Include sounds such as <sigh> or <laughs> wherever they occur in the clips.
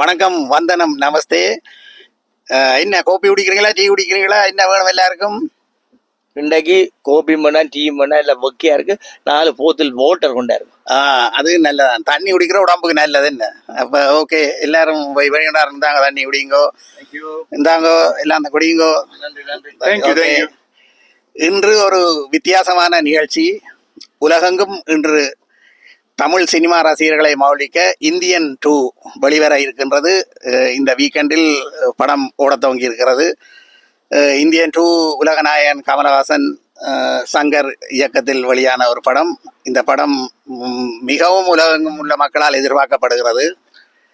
வணக்கம் வந்தனம் நமஸ்தே. என்ன கோப்பி குடிக்கிறீங்களா டீ குடிக்கிறீங்களா? என்ன வேணும் எல்லாருக்கும்? இன்றைக்கு கோபி மண்ணா டீ மண்ணா இல்லை வக்கியா இருக்கு. நாலு போத்தில் வாட்டர் கொண்டாரு ஆஹ், அது நல்லதான் தண்ணி குடிக்கிற உடம்புக்கு நல்லது என்ன? அப்போ ஓகே எல்லாரும் போய் வெளியிடா இருந்தாங்க தண்ணி குடிங்கோ. இந்தாங்கோ எல்லாம் அந்த குடிங்கோ. Thank you, Okay. thank you. இன்று ஒரு வித்தியாசமான நிகழ்ச்சி. உலகெங்கும் இன்று தமிழ் சினிமா ரசிகர்களை மௌலிக்க இந்தியன் டூ வெளிவர இருக்கின்றது. இந்த வீக்கெண்டில் படம் ஓடத் துவங்கி இருக்கிறது. இந்தியன் டூ உலகநாயகன் கமலஹாசன் சங்கர் இயக்கத்தில் வெளியான ஒரு படம். இந்த படம் மிகவும் உலகெங்கும் உள்ள மக்களால் எதிர்பார்க்கப்படுகிறது.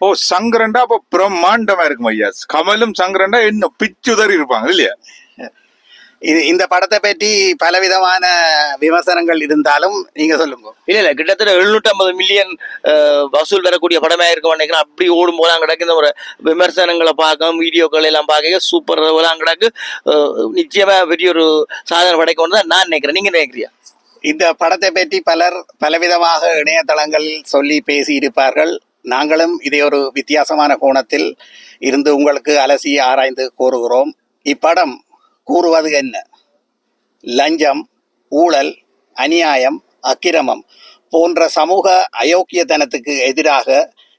ஓ சங்கரண்டா அப்போ பிரம்மாண்டமா இருக்கும் ஐயா. கமலும் சங்கரண்டா என்ன பிச்சுதறி இருப்பாங்க இல்லையா? இது இந்த படத்தை பற்றி பலவிதமான விமர்சனங்கள் இருந்தாலும் நீங்க சொல்லுங்க. இல்ல இல்ல கிட்டத்தட்ட எழுநூற்றி ஐம்பது மில்லியன் வசூல் வரக்கூடிய படமா இருக்கும் நினைக்கிறேன் அப்படி ஓடும் போது கிடக்கு இந்த ஒரு விமர்சனங்களை பார்க்க வீடியோக்கள் எல்லாம் பார்க்க சூப்பர் எல்லாம் கிடக்கு அஹ், நிச்சயமா பெரிய ஒரு சாதனை படைக்கணும் தான் நான் நினைக்கிறேன். நீங்க நினைக்கிறியா? இந்த படத்தை பற்றி பலர் பலவிதமாக இணையதளங்களில் சொல்லி பேசி இருப்பார்கள் நாங்களும் இதை ஒரு வித்தியாசமான கோணத்தில் இருந்து உங்களுக்கு அலசி ஆராய்ந்து கூறுகிறோம். இப்படம் கூறுவது என்ன? லஞ்சம் ஊழல் அநியாயம் அக்கிரமம் போன்ற சமூக அயோக்கியத்தனத்துக்கு எதிராக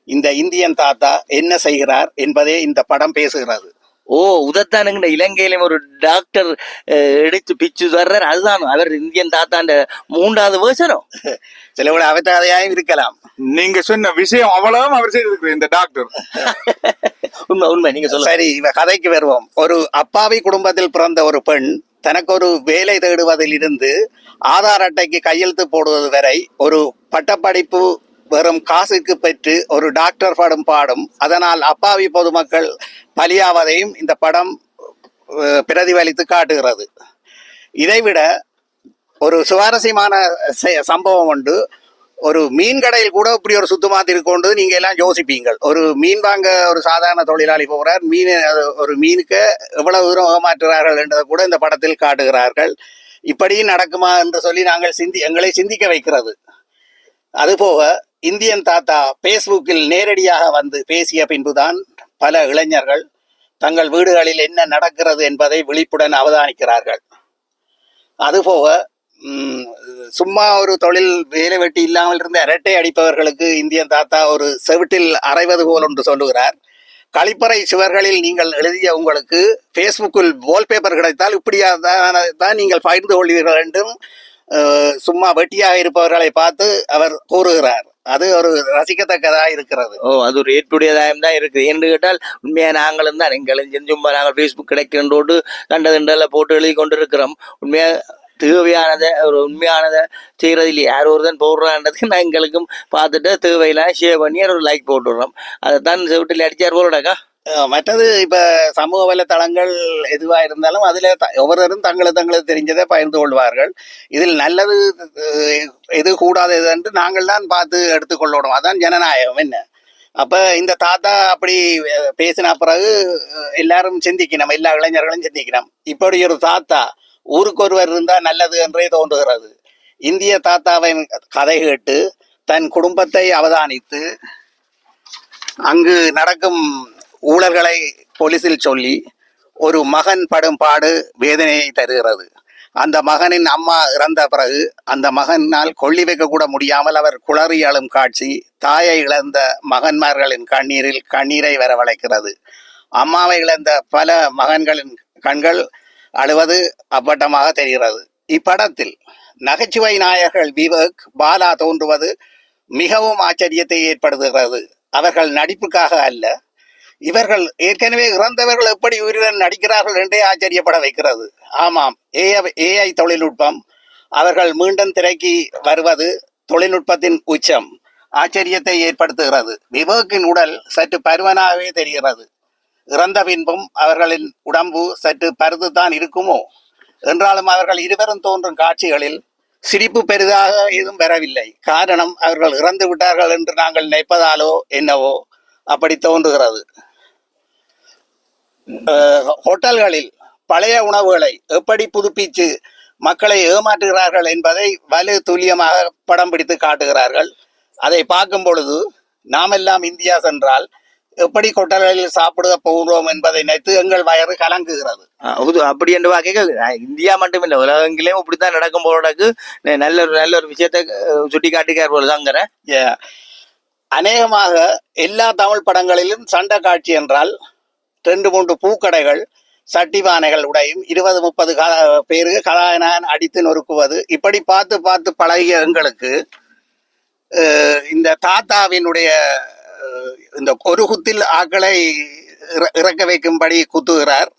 இந்த இந்தியன் தாத்தா என்ன செய்கிறார் என்பதே இந்த படம் பேசுகிறது. ஓ உதத்தானுங்கிற இலங்கையிலும் ஒரு டாக்டர் எடுத்து பிச்சு தர்றார் அதுதான் அவர் இந்தியன் தாத்தாண்ட மூன்றாவது வேர்ஷனும் சில விட அவத்தாதையாயும் இருக்கலாம். நீங்க சொன்ன விஷயம் அவ்வளவு அவர் செய்திருக்கிறார் இந்த டாக்டர் <laughs> உண்மை உண்மை. நீங்க சொல்லுங்க. சரி இவ கதைக்கு வருவோம். ஒரு அப்பாவி குடும்பத்தில் பிறந்த ஒரு பெண் தனக்கு ஒரு வேலை தேடுவதில் இருந்து ஆதார் அட்டைக்கு கையெழுத்து போடுவது வரை ஒரு பட்டப்படிப்பு வெறும் காசுக்கு பெற்று ஒரு டாக்டர் படம் பாடும். அதனால் அப்பாவி பொதுமக்கள் பலியாவதையும் இந்த படம் பிரதிபலித்து காட்டுகிறது. இதைவிட ஒரு சுவாரஸ்யமான சம்பவம் உண்டு. ஒரு மீன் கடையில் கூட இப்படி ஒரு சுத்தமாக இருக்கொண்டு நீங்கள் எல்லாம் யோசிப்பீங்கள். ஒரு மீன் வாங்க ஒரு சாதாரண தொழிலாளி போகிறார் மீன் அது ஒரு மீனுக்கு எவ்வளவு தூரம் ஏமாற்றுகிறார்கள் என்றதை கூட இந்த படத்தில் காட்டுகிறார்கள். இப்படியும் நடக்குமா என்று சொல்லி நாங்கள் சிந்தி எங்களை சிந்திக்க வைக்கிறது. அதுபோக இந்தியன் தாத்தா பேஸ்புக்கில் நேரடியாக வந்து பேசிய பின்புதான் பல இளைஞர்கள் தங்கள் வீடுகளில் என்ன நடக்கிறது என்பதை விழிப்புடன் அவதானிக்கிறார்கள். அதுபோக சும்மா ஒரு தொழில் வேலை வெட்டி இல்லாமல் இருந்து அரட்டை அடிப்பவர்களுக்கு இந்தியன் தாத்தா ஒரு செவிட்டில் அரைவது போல் ஒன்று சொல்லுகிறார். கழிப்பறை சுவர்களில் நீங்கள் எழுதிய உங்களுக்கு ஃபேஸ்புக்கில் வால்பேப்பர் கிடைத்தால் இப்படியாக தான் நீங்கள் பகிர்ந்து கொள்வீர்கள் என்றும் சும்மா வெட்டியாக இருப்பவர்களை பார்த்து அவர் கூறுகிறார். அது ஒரு ரசிக்கத்தக்கதாக இருக்கிறது. ஓ அது ஒரு ஏற்புடையதாயம் தான் இருக்கு என்று கேட்டால் உண்மையா நாங்களும் தான். எங்களும் சும்மா நாங்கள் ஃபேஸ்புக் கிடைக்கின்றோடு கண்டதுண்டெல்லாம் போட்டு எழுதி கொண்டு இருக்கிறோம் உண்மையா தேவையானதை ஒரு உண்மையானதை செய்கிறது இல்லை யார் ஒருத்தன் போடுறான்றதுக்கு நான் எங்களுக்கும் பார்த்துட்டு தேவையெல்லாம் ஷேர் பண்ணி ஒரு லைக் போட்டுடுறோம். அதை தான் செவிட்டில் அடிச்சார் போலடாக்கா மற்றது இப்போ சமூக வலைத்தளங்கள் எதுவாக இருந்தாலும் அதில் த- ஒவ்வொருவரும் தங்களை தங்களுக்கு தெரிஞ்சதை பகிர்ந்து கொள்வார்கள் இதில் நல்லது எது கூடாதது என்று நாங்கள் தான் பார்த்து எடுத்துக்கொள்ளணும் அதான் ஜனநாயகம் என்ன அப்போ இந்த தாத்தா அப்படி பேசின பிறகு எல்லாரும் சிந்திக்கணும் எல்லா இளைஞர்களும் சிந்திக்கணும் இப்படி ஒரு தாத்தா ஊருக்கு ஒருவர் நல்லது என்றே தோன்றுகிறது இந்திய தாத்தாவின் கதை கேட்டு தன் குடும்பத்தை அவதானித்து அங்கு நடக்கும் ஊழல்களை போலீசில் சொல்லி ஒரு மகன் படும் பாடு வேதனையை தருகிறது. அந்த மகனின் அம்மா இறந்த பிறகு அந்த மகனால் கொள்ளி வைக்கக்கூட முடியாமல் அவர் குளறி அழும் காட்சி தாயை இழந்த மகன்மார்களின் கண்ணீரில் கண்ணீரை வரவழைக்கிறது. அம்மாவை இழந்த பல மகன்களின் கண்கள் அழுவது அப்பட்டமாக தெரிகிறது. இப்படத்தில் நகைச்சுவை நாயகர்கள் விவேக் பாலா தோன்றுவது மிகவும் ஆச்சரியத்தை ஏற்படுத்துகிறது. அவர்கள் நடிப்புக்காக அல்ல இவர்கள் ஏற்கனவே இறந்தவர்கள் எப்படி உயிருடன் நடிக்கிறார்கள் என்றே ஆச்சரியப்பட வைக்கிறது. ஆமாம் ஏஐ ஏஐ தொழில்நுட்பம். அவர்கள் மீண்டும் திரைக்கு வருவது தொழில்நுட்பத்தின் உச்சம். ஆச்சரியத்தை ஏற்படுத்துகிறது. விவேக்கின் உடல் சற்று பருவனாகவே தெரிகிறது. இறந்த பின்பும் அவர்களின் உடம்பு சற்று பருதுதான் இருக்குமோ? என்றாலும் அவர்கள் இருவரும் தோன்றும் காட்சிகளில் சிரிப்பு பெரிதாக எதுவும் பெறவில்லை காரணம் அவர்கள் இறந்து விட்டார்கள் என்று நாங்கள் நினைப்பதாலோ என்னவோ அப்படி தோன்றுகிறது. ஹோட்டல்களில் பழைய உணவுகளை எப்படி புதுப்பித்து மக்களை ஏமாற்றுகிறார்கள் என்பதை வலு துல்லியமாக படம் பிடித்து காட்டுகிறார்கள். அதை பார்க்கும் பொழுது நாமெல்லாம் இந்தியா சென்றால் எப்படி கொட்டல்களில் சாப்பிட போகிறோம் என்பதை நினைத்து எங்கள் வயறு கலங்குகிறது. அப்படி என்று வாக்க இந்தியா மட்டுமில்லை உலகெங்கிலேயும் இப்படித்தான் நடக்கும் போலக்கு நல்ல ஒரு நல்ல ஒரு விஷயத்தை சுட்டி காட்டிக்கார் போலதாங்கிற. அநேகமாக எல்லா தமிழ் படங்களிலும் சண்டை காட்சி என்றால் ரெண்டு மூன்று பூக்கடைகள் சட்டி பானைகள் உடையும். இருபது முப்பது க பேருக்கு கலாயனான் அடித்து நொறுக்குவது. இப்படி பார்த்து பார்த்து பழகிய எங்களுக்கு இந்த தாத்தாவினுடைய இந்த ஒரு குத்தில் ஆக்களை இற- இறக்க வைக்கும்படி குத்துகிறார்.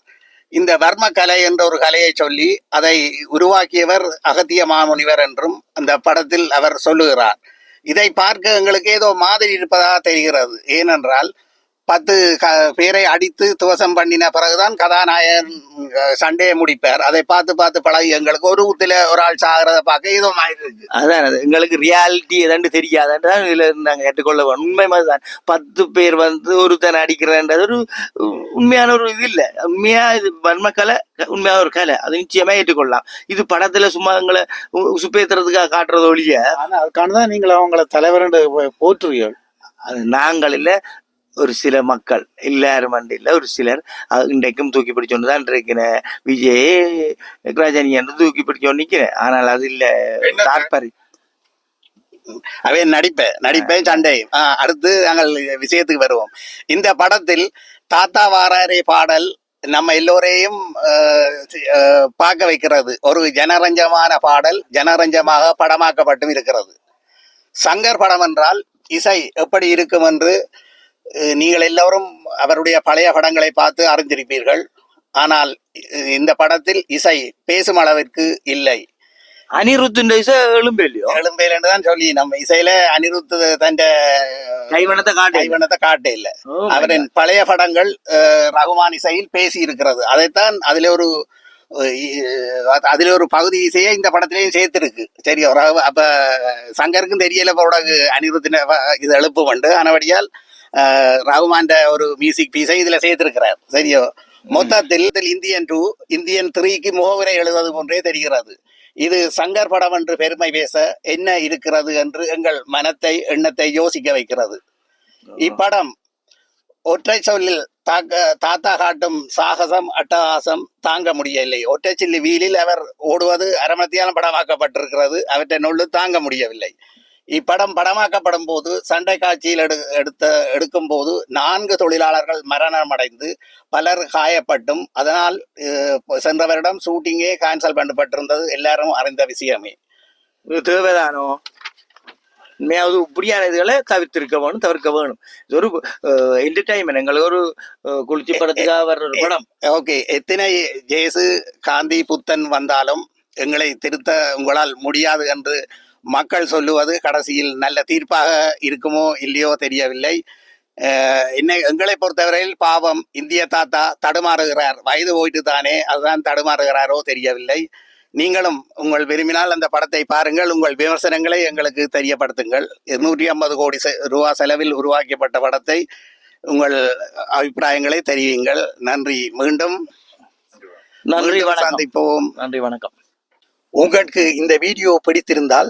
இந்த வர்ம கலை என்ற ஒரு கலையை சொல்லி அதை உருவாக்கியவர் அகத்திய மாமுனிவர் என்றும் அந்த படத்தில் அவர் சொல்லுகிறார். இதை பார்க்க எங்களுக்கு ஏதோ மாதிரி இருப்பதாக தெரிகிறது. ஏனென்றால் பத்து க பேரை அடித்து துவசம் பண்ணின பிறகுதான் கதாநாயகன் சண்டையை முடிப்பார். அதை பார்த்து பார்த்து பழகி எங்களுக்கு ஒரு ஊத்துல ஒரு ஆள் சாகிறத பார்க்க மாதிரி இருக்கு அதான். அது. எங்களுக்கு ரியாலிட்டி எதாண்டு தெரியாதான் இதுல நாங்க ஏற்றுக்கொள்ள வேணும் உண்மை மாதிரிதான் பத்து பேர் வந்து ஒருத்தன் அடிக்கிறன்றது ஒரு உண்மையான ஒரு இது இல்ல. உண்மையா இது வன்ம கலை உண்மையான ஒரு கலை. அது நிச்சயமா ஏற்றுக்கொள்ளலாம். இது படத்துல சும்மா எங்களை சுப்பேத்துறதுக்காக காட்டுறது ஒழிய ஆனா அதுக்கான தான் நீங்கள் அவங்கள தலைவர் போற்றுவீர்கள். அது நாங்கள் இல்ல. ஒரு சில மக்கள் எல்லாரும் அண்டு இல்ல ஒரு சிலர் இன்றைக்கும் தூக்கி பிடிச்சோன்னு தான் இருக்கிறேன் விஜய் ரஜினி என்று தூக்கி பிடிச்சோன்னு நிக்கிறேன். ஆனால் அது இல்ல? தாற்பரி அவன் நடிப்பேன் நடிப்பேன் சண்டையும் அடுத்து நாங்கள் விஷயத்துக்கு வருவோம். இந்த படத்தில் தாத்தா வாராரே பாடல் நம்ம எல்லோரையும் பார்க்க வைக்கிறது. ஒரு ஜனரஞ்சமான பாடல் ஜனரஞ்சமாக படமாக்கப்பட்டும் இருக்கிறது. சங்கர் படம் என்றால் இசை எப்படி இருக்கும் என்று நீங்கள் எல்லோரும் அவருடைய பழைய படங்களை பார்த்து அறிந்திருப்பீர்கள். ஆனால் இந்த படத்தில் இசை பேசும் அளவிற்கு இல்லை. அனிருத்தின் இசை எழும்பு இல்லையோ? எழும்பேல் என்று தான் சொல்லி நம்ம இசையில அனிருத் தந்த கைவனத்தை காட்டு கைவனத்தை காட்ட இல்லை. அவரின் பழைய படங்கள் ரகுமான் இசையில் பேசி இருக்கிறது அதைத்தான் அதுல ஒரு அதுல ஒரு பகுதி இசையை இந்த படத்திலையும் சேர்த்திருக்கு. சரியோ அப்ப சங்கருக்கும் தெரியல உடகு அனிருத்தின இது எழுப்பு உண்டு ஆனபடியால் ரகுமான்ட ஒரு மியூசிக் பீஸை இதுல சேர்த்திருக்கிறார். சரியோ? மொத்தத்தில் இந்தியன் டூ இந்தியன் த்ரீக்கு முகவுரை எழுதுவது போன்றே தெரிகிறது. இது சங்கர் படம் என்று பெருமை பேச என்ன இருக்கிறது என்று எங்கள் மனத்தை எண்ணத்தை யோசிக்க வைக்கிறது. இப்படம் ஒற்றை சொல்லில் தாக்க தாத்தா காட்டும் சாகசம் அட்டகாசம் தாங்க முடியவில்லை. ஒற்றை சில்லி வீலில் அவர் ஓடுவது அரமத்தியாலும் படமாக்கப்பட்டிருக்கிறது. அவற்றை நொள்ளு தாங்க முடியவில்லை. இப்படம் படமாக்கப்படும் போது சண்டை காட்சியில் எடு எடுத்த எடுக்கும் போது நான்கு தொழிலாளர்கள் மரணமடைந்து பலர் காயப்பட்டும். அதனால் சென்ற வருடம் ஷூட்டிங்கே கேன்சல் பண்ணப்பட்டிருந்தது. எல்லாரும் அறிந்த விஷயமே. தேவைதானோ? உண்மையாவது இப்படியான இதுகளை தவிர்த்திருக்க வேணும் தவிர்க்க வேணும். இது ஒரு என்டர்டைன்மெண்ட் எங்களுக்கு ஒரு குளிர்ச்சி படத்துக்காக வர்ற ஒரு படம். ஓகே. எத்தனை ஜேசு காந்தி புத்தன் வந்தாலும் எங்களை திருத்த உங்களால் முடியாது என்று மக்கள் சொல்லுவது கடைசியில் நல்ல தீர்ப்பாக இருக்குமோ இல்லையோ தெரியவில்லை. என்னை எங்களை பொறுத்தவரையில் பாவம் இந்திய தாத்தா தடுமாறுகிறார். வயது போயிட்டு தானே அதுதான் தடுமாறுகிறாரோ தெரியவில்லை. நீங்களும் உங்கள் விரும்பினால் அந்த படத்தை பாருங்கள். உங்கள் விமர்சனங்களை எங்களுக்கு தெரியப்படுத்துங்கள். நூற்றி ஐம்பது கோடி ரூபா செலவில் உருவாக்கப்பட்ட படத்தை உங்கள் அபிப்பிராயங்களை தெரிவியுங்கள். நன்றி. மீண்டும் நன்றி சந்திப்போம். நன்றி வணக்கம். உங்களுக்கு இந்த வீடியோ பிடித்திருந்தால்